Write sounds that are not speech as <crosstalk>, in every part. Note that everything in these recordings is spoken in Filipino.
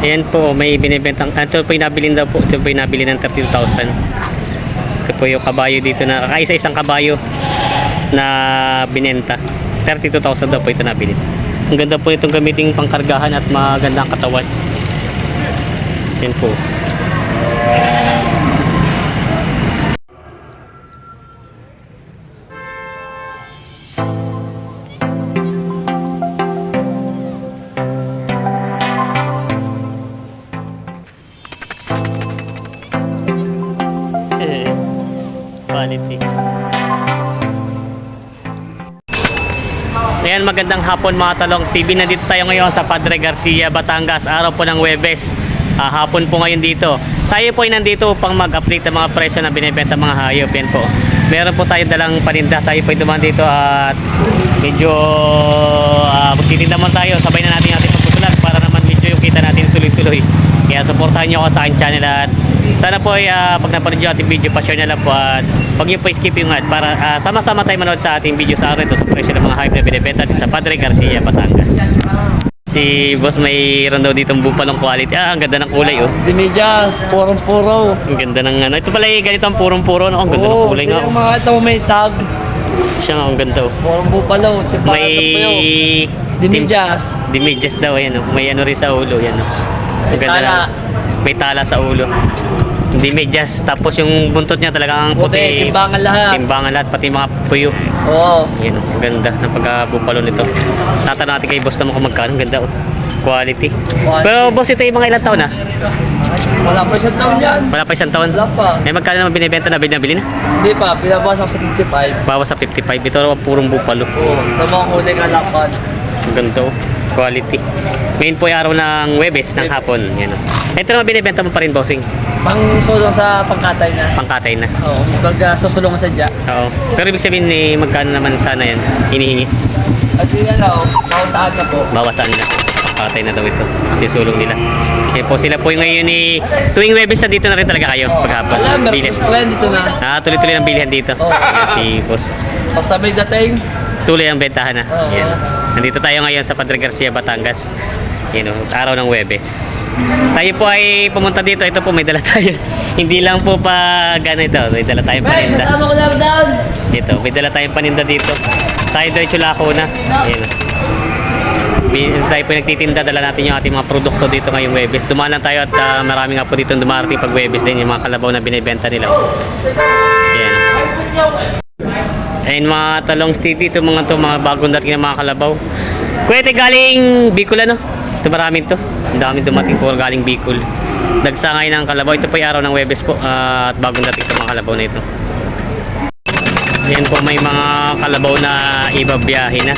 Ayan po, may binibentang, ah, ito po yung nabili daw po, ito po yung nabili ng 32,000. Ito po yung kabayo dito na, kakaisa isang kabayo na binenta. 32,000 daw po ito nabili. Ang ganda po itong gamiting pangkargahan at magandang katawan. Yan po. Quality. Ayan, magandang hapon mga talong. Stevie, nandito tayo ngayon sa Padre Garcia, Batangas. Araw po ng Webes. Ah, hapon po ngayon dito. Tayo po ay nandito upang mag-update ng mga presyo na binibenta mga hayop. Yan po. Meron po tayo dalang paninda. Tayo po ay dumaan dito at medyo uh, magtitinda man tayo. Sabay na natin ating pagputulat para naman medyo yung kita natin tuloy-tuloy. Kaya supportahan nyo ako sa aking channel at sana po ay ah, pag napanood nyo ating video, pa-share na lang po at huwag nyo po skip yung ad para ah, sama-sama tayo manood sa ating video sa araw ito sa presyo ng mga hype na binibenta sa Padre Garcia, Batangas. Si boss may daw dito bupalong quality. Ah, ang ganda ng kulay oh. Dimidyas, purong-puro. Ang ganda ng ano. Ito pala eh, ganito ang purong-puro. No? Ang ganda ng kulay nga. yung Oh. mga ito may tag. Siya nga, ang ganda oh. Purong bupalo. Tipo, May... Dimidyas. Dimidyas daw, ayan oh. May ano rin sa ulo, yan oh. Ang ganda tala. na- May tala sa ulo. Hindi medyas. Tapos yung buntot niya talagang Puti, puti. timbangan lahat. Timbangan lahat, pati mga puyo. Oo. Yan oh, ang ganda ng pagka-bupalo nito. Tatanong natin kay boss naman kung magkano. Ang ganda oh. Quality. Quality. Pero boss, ito yung mga ilang taon na? Wala pa isang taon yan. Wala pa isang taon? Wala pa. Eh, magkano naman binibenta na binabili na? Hindi pa, pinabasa ko sa 55. Bawas sa 55. Ito raw purong bupalo. Oo. Sa mga kulay kalapan. Ang ganda oh. Quality. Ngayon po ay araw ng Webes ng hapon. Yan oh. Ito naman binibenta mo pa rin, bossing. Pang sulong sa pangkatay na. Pangkatay na. Oo. Pag uh, susulong sa dya. Oo. Pero ibig sabihin ni magkano naman sana yan hinihingi. At yun ano, mausaan na po. Bawasan nila. Pangkatay na daw ito. Isulong nila. Eh po sila po yung ngayon ni tuwing Webes na dito na rin talaga kayo paghapon. Alam, Bilit. Mercos Plan dito na. Ah, tuloy-tuloy ang bilihan dito. Oo. Ayan, si boss. Basta may dating. Tuloy ang bentahan na. Oo. Yan. Nandito tayo ngayon sa Padre Garcia, Batangas. Yan o, araw ng Webes. Tayo po ay pumunta dito. Ito po, may dala <laughs> tayo. Hindi lang po pa ganito. May dala tayong paninda. kasama ko. Dito, may dala tayong paninda dito. Tayo diretso lako na. Yan. Bi- Tayo po nagtitinda, dala natin yung ating mga produkto dito ngayong Webes. Dumaan lang tayo at ah, marami nga po dito dumarating pag Webes din yung mga kalabaw na binibenta nila. Yan. Ayun mga talong steak dito mga to mga bagong dating ng mga kalabaw. Ito galing Bicol ano? Ito maraming to. Ang daming dumating po galing Bicol. Dagsa ngayon ng kalabaw. Ito po yung araw ng Webes po ah, at bagong dating sa mga kalabaw na ito. Yan po may mga kalabaw na iba biyahe na.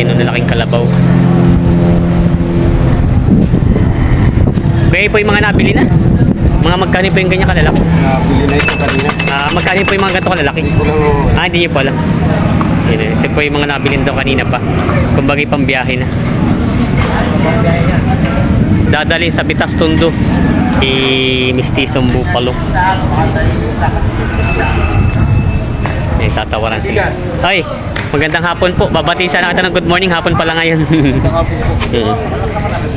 Yan ang lalaking kalabaw. Kaya po yung mga nabili na. Mga magkano po yung ganyan kalalaki? Nabili na ito kanina. Ah, magkano po yung mga ganito kalalaki? Hindi ko lang Ah, hindi nyo pala. Yun eh. Ito po yung mga nabilin daw kanina pa. Kumbaga pang biyahe na. Dadali sa Bitas Tondo. I Mistisong Bupalo. Eh, tatawaran sila. Ay, magandang hapon po. Babati sana kita ng good morning. Hapon pala ngayon. <laughs> Mm.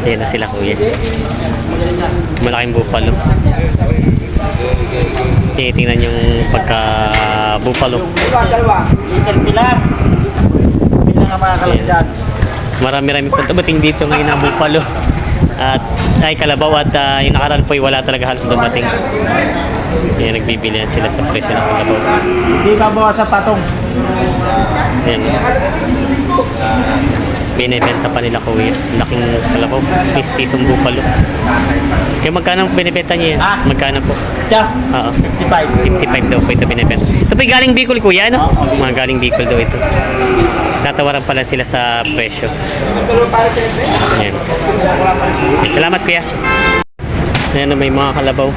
Ayan na sila kuya. Malaking bupalo. Tinitingnan yung pagka bupalo. Dalawa. Liter pilar. Bilang ang mga kalagyan. Marami-rami dumating dito ngayon na bupalo. At ay kalabaw at ah, yung nakaraan po ay wala talaga halos dumating. Ayan, nagbibilihan sila sa presyo ng kalabaw. Hindi ka bawa sa patong. Ayan. Binibenta pa nila kuya. Laking kalabaw. Mistisong bupalo. Kaya magkano binibenta niya yan? Ah. Magkano po? Tiya. Oo. 55. 55 daw po ito binibenta. Ito po galing Bicol kuya, ano? Mga galing Bicol daw ito. Tatawaran pala sila sa presyo. Ayan. Salamat kuya. Ayan na may mga kalabaw.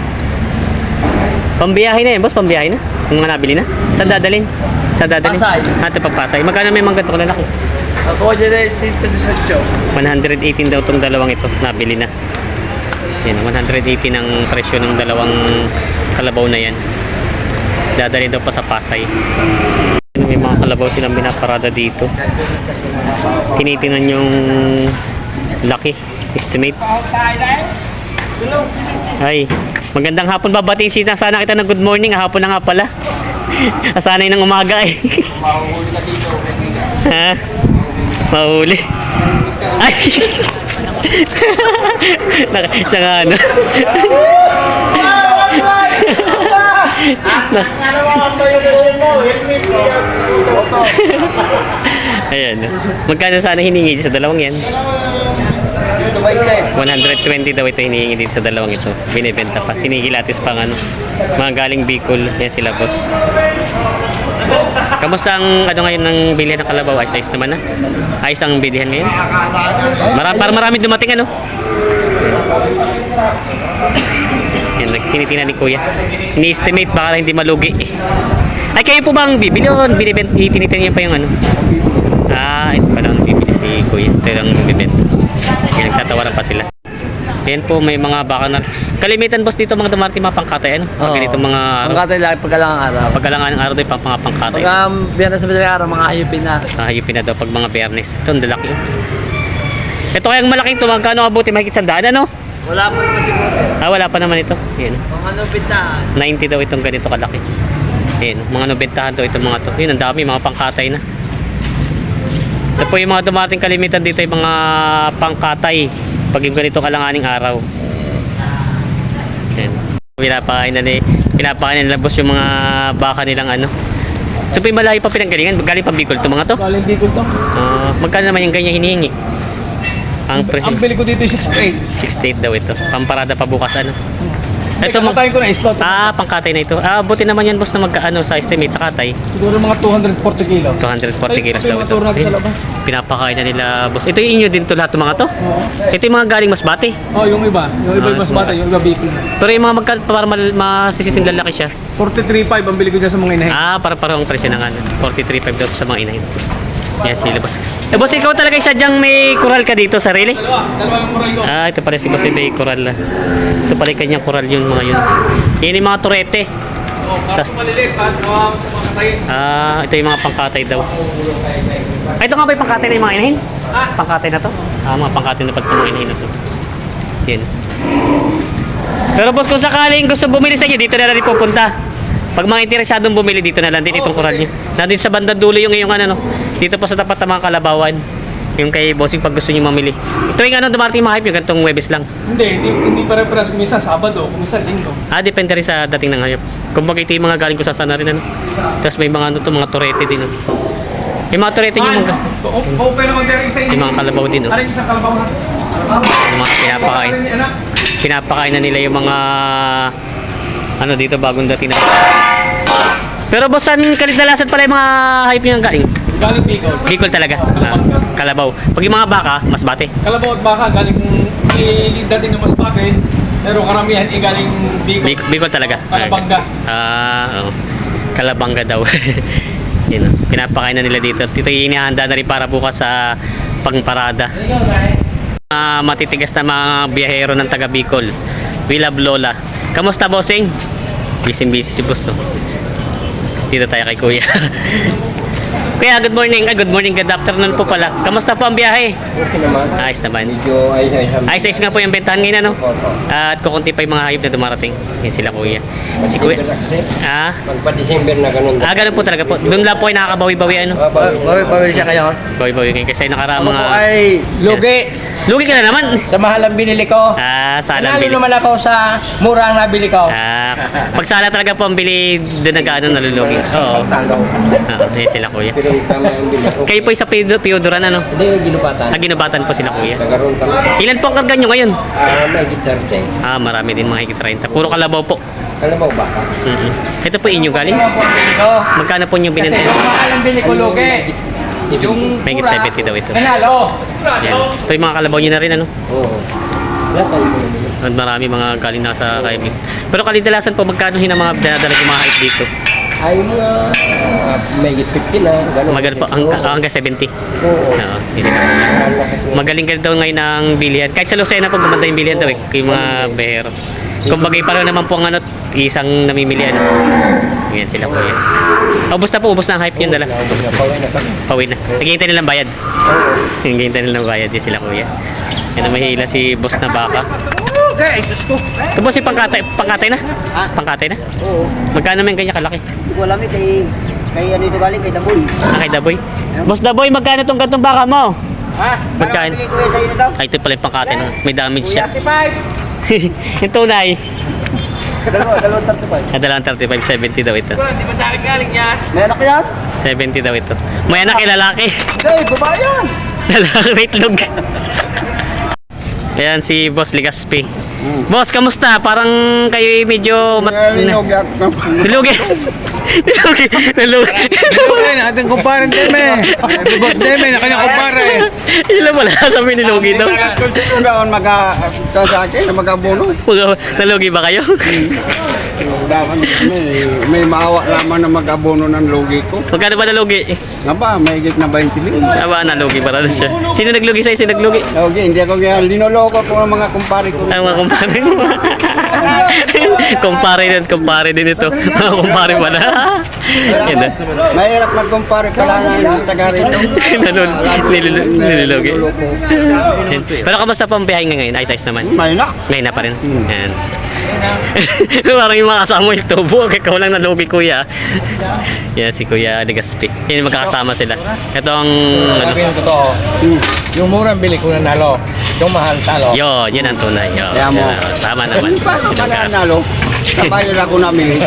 Pambiyahe na yan, boss. Pambiyahe na. Yung mga nabili na. Saan dadalhin? Saan dadalhin? Pasay. Ah, ito papasay. Magkano may mga ganito kalalaki? Ako dyan ay 118. 118 daw itong dalawang ito. Nabili na. Yan, 180 ng presyo ng dalawang kalabaw na yan. Dadali daw pa sa Pasay. May mga kalabaw silang binaparada dito. Tinitingnan yung laki. Estimate. Ay, magandang hapon babating si sana kita ng good morning. Hapon na nga pala. <laughs> Asanay ng umaga eh. <laughs> ha? Mahuli. Ay! Naka, siya nga ano. Ayan. Magkano sana hiningi sa dalawang yan? Dubai ka eh. 120 daw ito hinihingi dito sa dalawang ito. Binibenta pa. Tinigilatis pang ano. Mga galing Bicol. Yan sila boss. Kamusta ang ano ngayon ng bilihan ng kalabaw? Ayos ayos naman na. Ayos ang bilihan ngayon. Marami, para marami dumating ano. Yan, tinitingnan ni Kuya. Ini-estimate baka hindi malugi. Ay, kayo po bang bibili o binibenta? Tinitingnan niyo pa yung ano? Ah, ito pa lang bibili si Kuya. Ito lang bibenta. Yan, nagtatawaran pa sila. Yan po, may mga baka na... Kalimitan boss dito mga dumarating mga pangkatay, ano? Pag Oo. ganito mga araw. katay lang pagkalangang araw. Pagkalangan ng araw doon, pang mga pangkatay. Pag um, biyana sa madaling araw, mga ayupin na. Ah, yung pinadaw pag mga biyernes. Ito, ang dalaki. Ito kayang malaking ito, magkano abuti? Mahigit sandaan, ano? Wala pa naman siguro. Ah, wala pa naman ito. Yan. Kung ano pintahan. 90 daw itong ganito kalaki. Ayan, mga nobentahan daw itong mga to. Yun, ang dami, mga pangkatay na. Ito po yung mga dumating kalimitan dito yung mga pangkatay pag yung ganito kalanganing araw. Ayan. Pinapakain na ni pinapakain na nila boss yung mga baka nilang ano. So malayo pa pinanggalingan, galing pa Bicol to mga to. Galing Bicol to. Ah, magkano naman yung ganyan hinihingi? Ang presyo, Ang bili ko dito yung 68. 68 daw ito. Pamparada pa bukas ano. Ito, Kamatayin ko na slot. Ah, pangkatay na ito. Ah, buti naman yan boss na magkaano sa estimate sa katay. Siguro mga 240 kilo. 240 kilos daw ito. sa labas. Pinapakain na nila boss. Ito yung inyo din to lahat ng mga to. Oo. Ito yung mga galing Masbate. Oh, yung iba. Yung iba yung mas Ah, bata, yung iba Bicol. Pero yung mga magka, para mal, masisising lalaki siya. 43.5 ang bili ko dyan sa mga inahin. Ah, para parang presyo ng ano. 43.5 daw sa mga inahin. Yan sila boss. Eh boss, ikaw talaga isa sadyang may kural ka dito, sarili? Dalawa, dalawa yung muray ko. Ah, ito pala si boss may kural. ah. Ito pala yung kanyang kural yun mga yun. Yan yung mga turete. Oh, Tas- maliliit, sa mga katayin. Ah, ito yung mga pangkatay daw. Ay, ito nga ba yung pangkatay na yung mga inahin? Ah. Pangkatay na to? Ah, mga pangkatay na pag mga inahin na to. Yan. Pero boss, kung sakaling gusto bumili sa inyo, dito na lang din pupunta. Pag mga interesadong bumili dito na lang din itong kural nyo. Nandito sa bandang dulo yung ngayong ano, no? Dito pa sa tapat ng mga kalabawan. Yung kay bossing pag gusto nyo mamili. Ito yung ano, dumarating mga hype yung ganitong Webes lang. Hindi, hindi, hindi pare-paras. Kuminsan Sabado, kuminsan Linggo. Ah, depende rin sa dating ng hayop. Kumbaga ito yung mga galing ko sa sana rin ano. Tapos may mga ano to, mga torete din. No? Yung mga torete yung mga, pero kung dyan isa yung mga kalabaw din. No? Ano yung isang kalabaw na? Kalabaw? Yung mga pinapakain. Ano? Pinapakain na nila yung mga ano dito bagong dating na. Pero boss, saan kalidalasan pala yung mga hayop yung galing? Galing Bicol. Bicol talaga. Ah, kalabaw. Pag yung mga baka, mas bate. Kalabaw at baka galing dating ng Masbate, pero karamihan ay galing Bicol. Bic- Bicol talaga. Kalabanga. Ah, oo. Kalabanga daw. <laughs> Yun. oh. Pinapakain na nila dito. Ito yung inihanda na rin para bukas sa pangparada. Ah, matitigas na mga biyahero ng taga Bicol. We love Lola. Kamusta bossing? Busy busy si boss. No? Dito tayo kay Kuya. <laughs> Kuya, good morning. Ah, good morning, good afternoon po pala. Kamusta po ang biyahe? Okay naman. Ayos naman. Medyo. Ayos ayos nga po yung bentahan ngayon ano? Opo. At kukunti pa yung mga hayop na dumarating. Yan sila Kuya. Si Kuya. Ah, Magpa-December na ganun. Ah, ganun po talaga po. Doon lang po ay nakakabawi-bawi ano. Bawi-bawi siya kayo. Bawi-bawi kayo kasi nakaraang Ako mga... po ay lugi. Lugi ka na naman. Sa mahal ang binili ko. Ah, ang Nanalo bili. naman ako sa mura ang nabili ko. Ah, pag sala talaga po ang bili, doon nag-ano nalulugi. Oo. Talo. Ah, yan sila kuya. Tama yung. <laughs> Kayo po sa Pio- Pioduran ano? Hindi, ginupatan. Ah, ginubatan po sila kuya. Nagaroon. Ilan po ang karga nyo ngayon? Ah, may guitar day. Ah, marami din mga higit 30. Puro kalabaw po. Kalabaw ba ka? mm Ito po inyo galing? Ano po ang bili ko? Magkano po yung binenta? mahal ang bili ko, lugi. Yung May higit 70 daw ito. Nanalo. Yan. Ito yung mga kalabaw nyo na rin ano? Oo. At marami mga galing nasa kaibig. Pero kalidalasan po magkano hin ang mga dinadala yung mga hype dito? Ay, mga uh, may higit 50 na. Ganun. Magal po, ang, hanggang 70. Oo. Oo, isa na. Magaling ka daw ngayon ng bilihan. Kahit sa Lucena po gumanda yung bilihan daw eh. Yung mga behero. Kung bagay pareho naman po ang ano, isang namimili ano. Yan sila po yan. Ubus na po, ubus na ang hype yun dala. Ubus na. Pawin na. Naghihintay nilang bayad. <laughs> Naghihintay nilang bayad. Yan sila kuya. Yan ang mahihila si boss na baka. Okay, Diyos ko. Ito boss, si pangkatay, pangkatay na? Ha? Pangkatay na? Oo. Magkano naman ganyan kalaki? Hindi ko alam eh, kay, kay ano ito galing, kay Daboy. Ah, kay Daboy. Boss Daboy, magkano tong gantong baka mo? Ha? Magkano? Parang ko sa iyo na daw. Ay, ito pala yung pangkatay na. May damage siya. 35. <laughs> yung tunay. Dalawa, dalawang 35. Ah, dalawang 35, 70 daw ito. Di ba sa akin galing yan? May anak yan? 70 daw ito. May anak kay lalaki. Hindi, babae yan. <laughs> Lalaki may itlog. <laughs> Ayan si Boss Ligaspi. Boss, kamusta? Parang kayo medyo mat... Nalinog yan. Nilugi. Nilugi. Nilugi. Deme, natin kumparin Deme. Boss Deme, na kanya kumpare. Ilan wala sabi nilugi daw. Kung sino daon mag- sa akin, mag-abono. Mga- Nalugi ba kayo? Dapat may, may maawa naman na mag-abono ng lugi ko. Magkano ba nalugi? Nga ba, may higit na 20 mil. Aba, nalugi para na siya. Sino naglugi sa'yo? Sino naglugi? Lugi, hindi ako kaya linoloko ko ng mga kumpare ko. Ang mga kumpare mo. <laughs> kumpare din, kumpare din ito. Mga kumpare pala. Yan na. Mahirap mag-kumpare pala ng taga rito. <laughs> Nalul, nilulu, nilulugi. Pero kamusta pa ang biyahe nga ngayon? Ayos-ayos naman. May nak. Ngayon na pa rin. Yan. <laughs> Parang yung mga yung tubo. Kaya <laughs> ikaw lang nalugi kuya. <laughs> Yan si Kuya Legaspi. Yan yung magkakasama sila. Ito ang ano. Sabi ng totoo, yung murang bili ko nanalo, yung mahal talo. Yun, yan ang tunay. Yun. Kaya mo. Yan, tama naman. Paano Yan ka nanalo? Kabayo ako namin.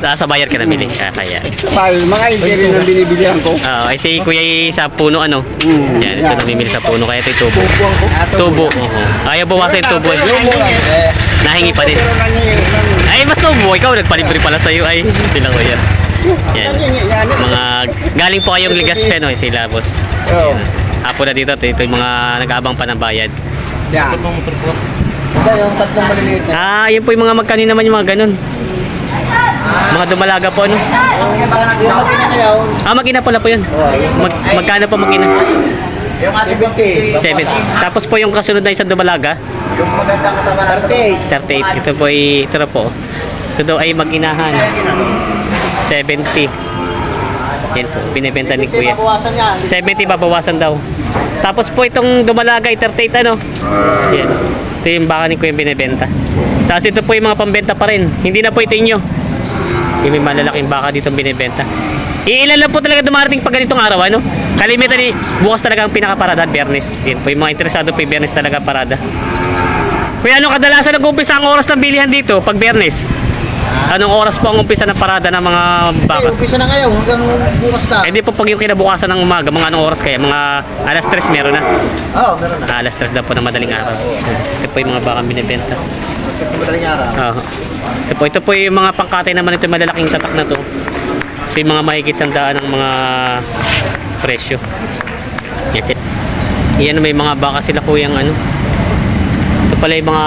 Nasa bayar ka namili. Kaya kaya. Kabayo, mga hindi rin ang binibilihan ko. Ah, ay si Kuya sa puno ano. Mm, Yan, ito yan. namimili sa puno kaya ito yung tubo. Tubuan ko. Tubo. oo. Ayaw bawasan yung tubo. Yung mura. Nahingi pa din. Mas tubo. Ikaw nagpalibre pala sa'yo. Ay, sila ko yan. Yan. Mga galing po kayong Ligaspe, no? Sila, boss. Oo. Apo na dito. Ito yung mga nag-aabang pa ng bayad. Yan. Ito yung tatlong maliliit na. Ah, yun po yung mga magkano naman yung mga ganun. Mga dumalaga po, ano? Yung Ah, magina pala po yun. Mag, magkano po magina? yung ating 50. 7. Tapos po yung kasunod na isang dumalaga, Yung magandang katawan. 38. 38. Ito po ay, ito na po. Ito daw ay mag-inahan. 70. Yan po, binibenta ni Kuya. Bawasan yan. 70 babawasan daw. Tapos po itong dumalaga ay 38 ano. Yan. Ito yung baka ni Kuya binibenta. Tapos ito po yung mga pambenta pa rin. Hindi na po ito inyo. Yung may malalaking baka dito binibenta. Iilan lang po talaga dumarating pag ganitong araw ano. Kalimitan ni bukas talaga ang pinakaparada at biyernes. Yan po yung mga interesado po yung biyernes talaga parada. Kuya ano kadalasan nag-umpisa ang oras ng bilihan dito pag biyernes? Anong oras po ang umpisa ng parada ng mga baka? Okay, umpisa na ngayon hanggang bukas na. Eh di po pag yung kinabukasan ng umaga, mga anong oras kaya? Mga alas 3 meron na. Oo, meron na. Ah, alas 3 daw po ng madaling araw. Ito po yung mga bakang binibenta. Mas kasi madaling araw. Oo. Ito po, ito po yung mga pangkatay naman ito, malalaking tatak na to. Ito yung mga mahigit sandaan ng mga presyo. Yan sila. Yan, may mga baka sila kuyang ano. Ito pala yung mga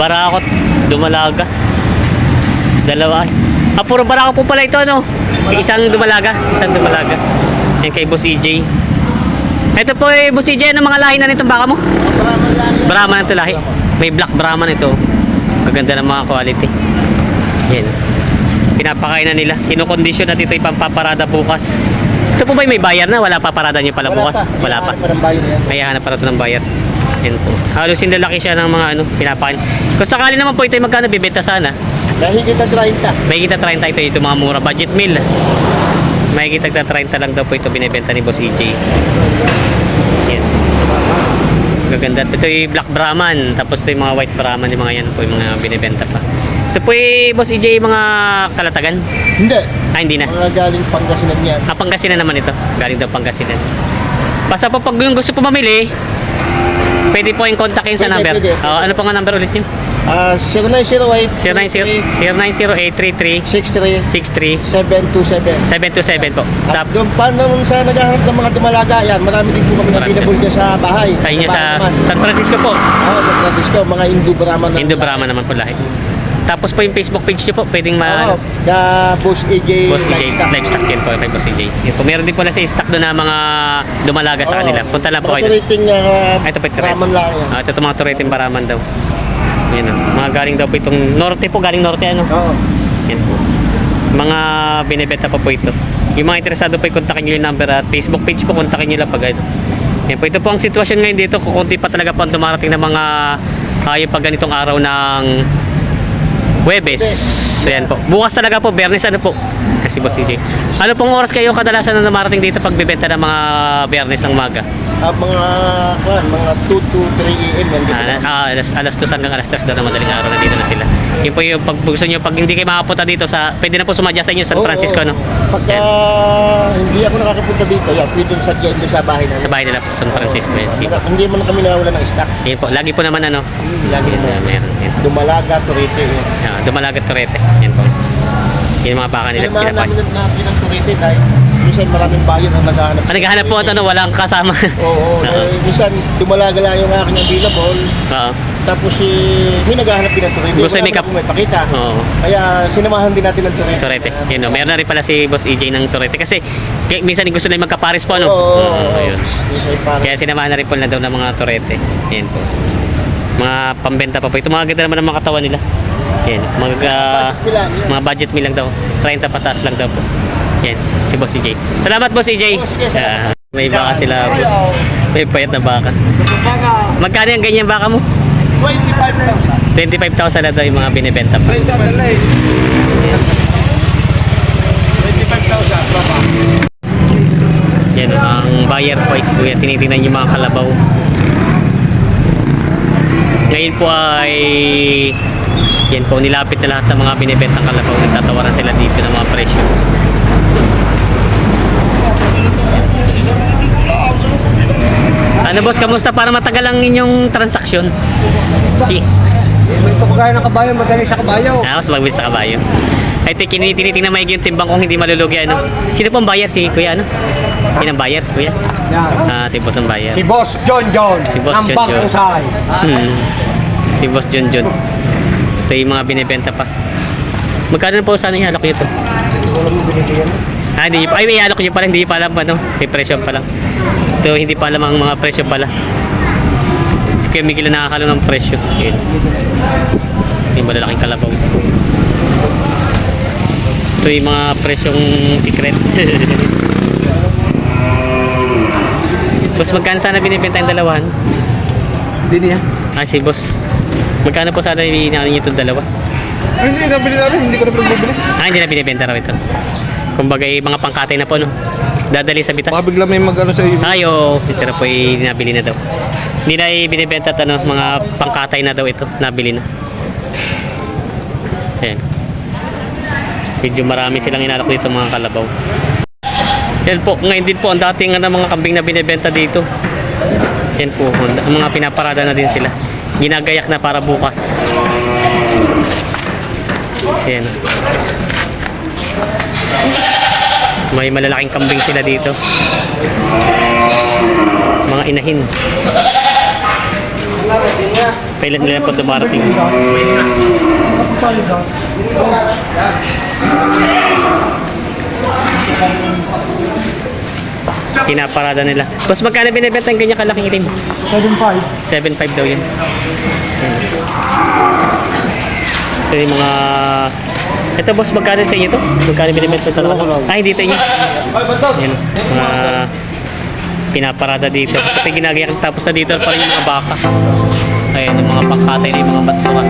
barakot, dumalaga. Dalawa. Ah, puro barakot po pala ito, ano? Isang dumalaga, isang dumalaga. Yan kay Boss EJ. Ito po eh, Boss EJ, ano mga lahi na nitong baka mo? Brahman ito lahi. May black Brahman ito. Kaganda ng mga quality. Yan. Pinapakain na nila. Kinukondisyon na dito ipampaparada bukas. Ito po ba may bayar na? Wala pa parada niyo pala bukas? Wala pa. Parang bayo na yan. May hanap para ito ng bayar. Yan po. Halos sinlalaki siya ng mga ano, pinapakain. Kung sakali naman po ito ay magkano bibenta sana? Dahil kita 30. May kita 30 ito, ito mga mura. Budget meal. May kita 30 lang daw po ito binibenta ni Boss EJ. Yan. Gaganda. Ito yung Black Brahman. Tapos ito yung mga White Brahman. Yung mga yan po yung mga binibenta pa. Ito po yung Boss EJ mga kalatagan. Hindi. Ah, hindi na. Mga galing Pangasinan yan. Ah, Pangasinan naman ito. Galing daw Pangasinan. Basta po pag yung gusto po mamili, pwede po yung kontakin sa Pwede, number. pwede. Oh, ano po nga number ulit nyo? Ah, 0908 090833 63 63 727. 727 po. At doon pa naman sa naghahanap ng mga dumalaga, yan, marami din po kami Marami available dyan sa bahay. sa inyo sa naman. San Francisco po. Oo, San Francisco, mga Indo Brahman. na- Indo Brahma naman po lahat. Tapos po yung Facebook page nyo po, pwedeng ma... Oo, the Boss AJ. Boss EJ, Livestock. livestock din po kay Boss EJ. Yun po, meron din po na sa stock doon na mga dumalaga sa Oo. kanila. Punta lang po Mga kayo. turiting, uh, Ah, ito po. Brahman lang yan. Ah, ito mga turiting baraman daw. Yan o. Mga galing daw po itong norte po, galing norte ano. Oo. Yan po. Mga binibenta pa po ito. Yung mga interesado po, kontakin nyo yung number at Facebook page po, kontakin nyo lang pag ano. Yan po, ito po ang sitwasyon ngayon dito. Kukunti pa talaga po ang dumarating ng mga hayop pag ganitong araw ng Huwebes. Ayan po. Bukas talaga po, Bernes ano po? Kasi boss CJ. Ano pong oras kayo kadalasan na dumarating dito pag bibenta ng mga Bernes ng maga? Ah, mga, kuwan, mga 2 to 3 a.m. yan dito. Ah, ah, alas, alas 2 hanggang alas 3 daw na madaling araw na dito na sila. Yun po yung pag gusto nyo, pag hindi kayo makapunta dito sa, pwede na po sumadya sa inyo San Oo, Francisco, no? Pagka hindi ako nakakapunta dito, yan, pwede sa dyan sa bahay na. Sa bahay nila po, San Francisco. Yan, si boss. Hindi man kami nawala ng stock. Yun po, lagi po naman ano, Lagi na. uh, meron. Yun. Dumalaga, turete. Yan. Ah, dumalagat turete. Yan po. Yun yung mga baka nila. Pinapa- namin natin ng turete dahil minsan maraming bayan ang naghahanap. Ah, naghahanap po ano, walang kasama. Oo, <laughs> Oo. eh, minsan dumalaga lang yung aking available. Oo. Tapos eh, may naghahanap din ng turete. Gusto Wala may kap- naman may pakita. Oo. Kaya sinamahan din natin ng turete. Turete. Yun, no. Meron na rin pala si Boss EJ ng Turete. Kasi kaya, minsan gusto nila magkapares po, no? Oo, oo, Oo, oo. ayun. Minsan parang- Kaya sinamahan na rin po na daw ng mga Turete. Yan po. Mga pambenta pa po. Ito mga ganda naman ang mga katawan nila. Yan. Lang, yan. mga budget meal lang daw. 30 pataas lang daw po. Yan. Si Boss EJ. Salamat Boss EJ. Sige, Ah, salamat. may baka sila, Boss. May payat na baka. Magkano yung ganyan baka mo? 25,000. 25,000 na daw yung mga binibenta pa. Renta dala eh. 25,000. Baba. Yan, ang buyer po is kuya, tinitingnan yung mga kalabaw. Ngayon po ay yan po, nilapit na lahat ng mga binibentang kalabaw. Nagtatawaran sila dito ng mga presyo. Ano boss, kamusta para matagal ang inyong transaksyon? Di. May pagkakain ng kabayo, magaling sa kabayo. Ah, mas magbis sa kabayo. Ay, kini- tinitingnan maigi yung timbang kung hindi malulugi. Ano? Sino po ang buyer? Si kuya, ano? Sino ang buyer? Si kuya? Ah, si boss ang buyer. Si Boss John John. Si Boss John John. Sahal. Hmm. Si Boss John John. Ito yung mga binibenta pa. Magkano na po sana ihalok nyo ito? Hindi ko alam yung binigyan. Ah, hindi pa. Ay, may ihalok nyo pala. Hindi pa alam ano. May presyo pa lang. Ito, hindi pa alam ang mga presyo pala. Si Kuya Miguel na nakakalo ng presyo. Yun. Yung malalaking kalabaw. Ito yung mga presyong secret. <laughs> Boss, magkano sana binibenta yung dalawahan? Hindi niya. Ah, si boss. Magkano po sana yung niyo itong dalawa? Ay, hindi, nabili natin. Hindi ko na pinagbibili. Ah, hindi na binibenta raw ito. Kumbaga, eh, mga pangkatay na po, no? Dadali sa bitas. Baka bigla may mag-ano sa iyo. Ay, oo. Ito na po ay nabili na daw. Hindi na ibinibenta at ano, mga pangkatay na daw ito. Nabili na. Ayan. Medyo marami silang inalok dito mga kalabaw. Yan po, ngayon din po ang dating ano, mga kambing na binibenta dito. Yan po, ang mga pinaparada na din sila. Ginagayak na para bukas. Yan. May malalaking kambing sila dito. Mga inahin. Kailan nila po dumarating? Pinaparada nila. Boss, magkano binibenta yung ganyan kalaking itim? 7.5. 7.5 daw yun. Ayan. Ito yung mga... Ito boss, magkano sa inyo to? Magkano binibenta ito? Ah, hindi ito inyo. Ayan. Mga pinaparada dito. Ito yung ginagayak. Tapos na dito pa rin yung mga baka. Ayan, yung mga pangkatay na yung mga batsuka.